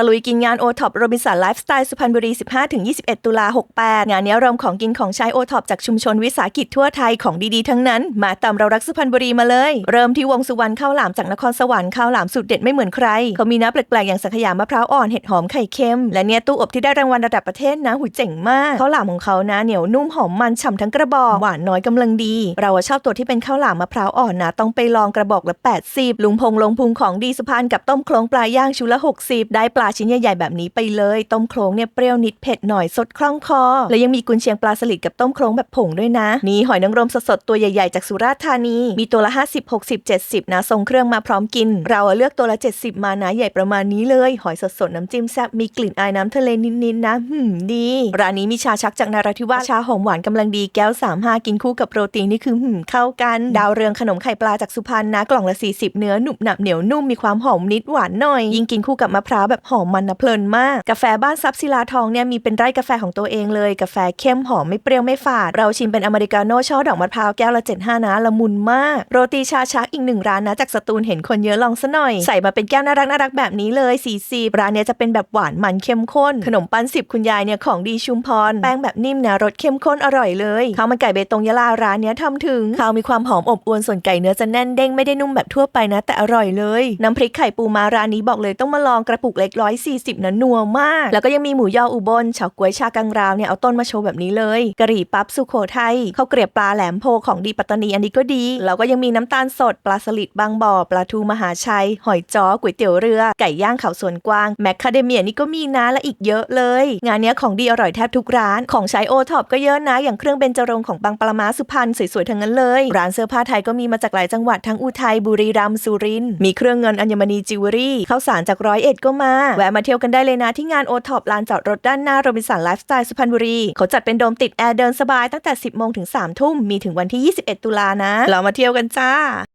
ตะลุยกินงานโอท็อปโรบินสันไลฟ์สไตล์สุพรรณบุรี 15-21 ตุลา 68 งานนี้รวมของกินของใช้โอท็อปจากชุมชนวิสาหกิจทั่วไทยของดีๆทั้งนั้น มาตามเรารักสุพรรณบุรีมาเลย เริ่มที่วงสุวรรณข้าวหลามจากนครสวรรค์ข้าวหลามสูตรเด็ดไม่เหมือนใคร เขามีน้ำแปลกๆอย่างสังขยามะพร้าวอ่อนเห็ดหอมไข่เค็ม และเนี่ยตู้อบที่ได้รางวัลระดับประเทศนะหูเจ๋งมากข้าวหลามของเขานะเหนียวนุ่มหอมมันฉ่ำทั้งกระบอกหวานน้อยกำลังดี เราชอบตัวที่เป็นข้าวหลามมะพร้าวอ่อนนะต้องไปลองกระบอกละ 80 ลุงพงลงพุงของดีสุพรรณกับต้มโครงปลาย่างชุละ 60 ได้ปลาชิ้นใหญ่ๆแบบนี้ไปเลย ต้มโครงเนี่ยเปรี้ยวนิดเผ็ดหน่อยสดคล่องคอ และยังมีกุนเชียงปลาสลิดกับต้มโครงแบบผงด้วยนะ นี่หอยนางรมสดๆตัวใหญ่ๆจากสุราษฎร์ธานี มีตัวละ 50 60 70 นะทรงเครื่องมาพร้อมกิน เราเลือกตัวละ 70 มานะใหญ่ประมาณนี้เลย หอยสดๆน้ำจิ้มแซ่บมีกลิ่นอายน้ำทะเลนิดๆนะหืมดีร้านนี้มีชาชักจากนาราธิวาสชาหอมหวานกำลังดีแก้ว35กินคู่กับโปรตีนนี่คือหืมเข้ากัน ดาวเรืองขนมไข่ปลาจากสุพรรณนะกล่องละ 40 เนื้อหนุบหนับเหนียวนุ่มมีความหอมนิดหวานหน่อย ยิ่งกินคู่กับมะพร้าวแบบหออมมันนะเพลินมาก กาแฟบ้านซับศิลาทองเนี่ยมีเป็นไร่กาแฟของตัวเองเลย กาแฟเข้มหอมไม่เปรี้ยวไม่ฝาด เราชิมเป็นอเมริกาโน่ช่อดอกมะพร้าวแก้วละ75นะละมุนมาก โรตีชาชักอีกหนึ่งร้านนะจากสตูลเห็นคนเยอะลองซะหน่อย ใส่มาเป็นแก้วน่ารักน่ารักแบบนี้เลย40ร้านเนี้ยจะเป็นแบบหวานมันเข้มข้น ขนมปังสิบคุณยายเนี่ยของดีชุมพร แป้งแบบนิ่มนะรสเข้มข้นอร่อยเลยข้าวมันไก่เบตงยะลาร้านเนี้ยทำถึงข้าวมีความหอมอบอวลส่วนไก่เนื้อจะแน่นเด้งไม่ได้นุ่มแบบทั่วไปนะ แต่อร่อยเลย น้ำพริกไข่ปูมาร้านนี้บอกเลยต้องมาลองกระปุกเล็กร้อยสี่สิบนะนัวมาก แล้วก็ยังมีหมูยออุบลเฉาก๊วยชากังราวเนี่ยเอาต้นมาโชว์แบบนี้เลยกะหรี่ปั๊บสุโขทัยข้าวเกรียบปลาแหลมโพของดีปัตตานีอันนี้ก็ดี แล้วก็ยังมีน้ำตาลสดปลาสลิดบางบ่อปลาทูมหาชัย หอยจ้อก๋วยเตี๋ยวเรือ ไก่ย่างเขาสวนกวางแมคคาเดเมียนี่ก็มีนะและอีกเยอะเลย งานนี้ของดีอร่อยแทบทุกร้านของใช้โอท็อปก็เยอะนะ อย่างเครื่องเบญจรงค์ของบางปลามาสุพรรณสวยๆทั้งนั้นเลยร้านเสื้อผ้าไทยก็มีมาจากหลายจังหวัดทั้งอุทัยบุรีรัมย์สุรินทร์มีเครื่องเงินอัญมณีจิวเวลรี่ข้าวสารจากร้อยเอ็ดก็มาแวะมาเที่ยวกันได้เลยนะที่งานโอท็อปลานจอดรถด้านหน้าโรบินสันไลฟ์สไตล์สุพรรณบุรี เขาจัดเป็นโดมติดแอร์เดินสบายตั้งแต่ 10โมงถึง3ทุ่มมีถึงวันที่ 21 ตุลานะ เรามาเที่ยวกันจ้า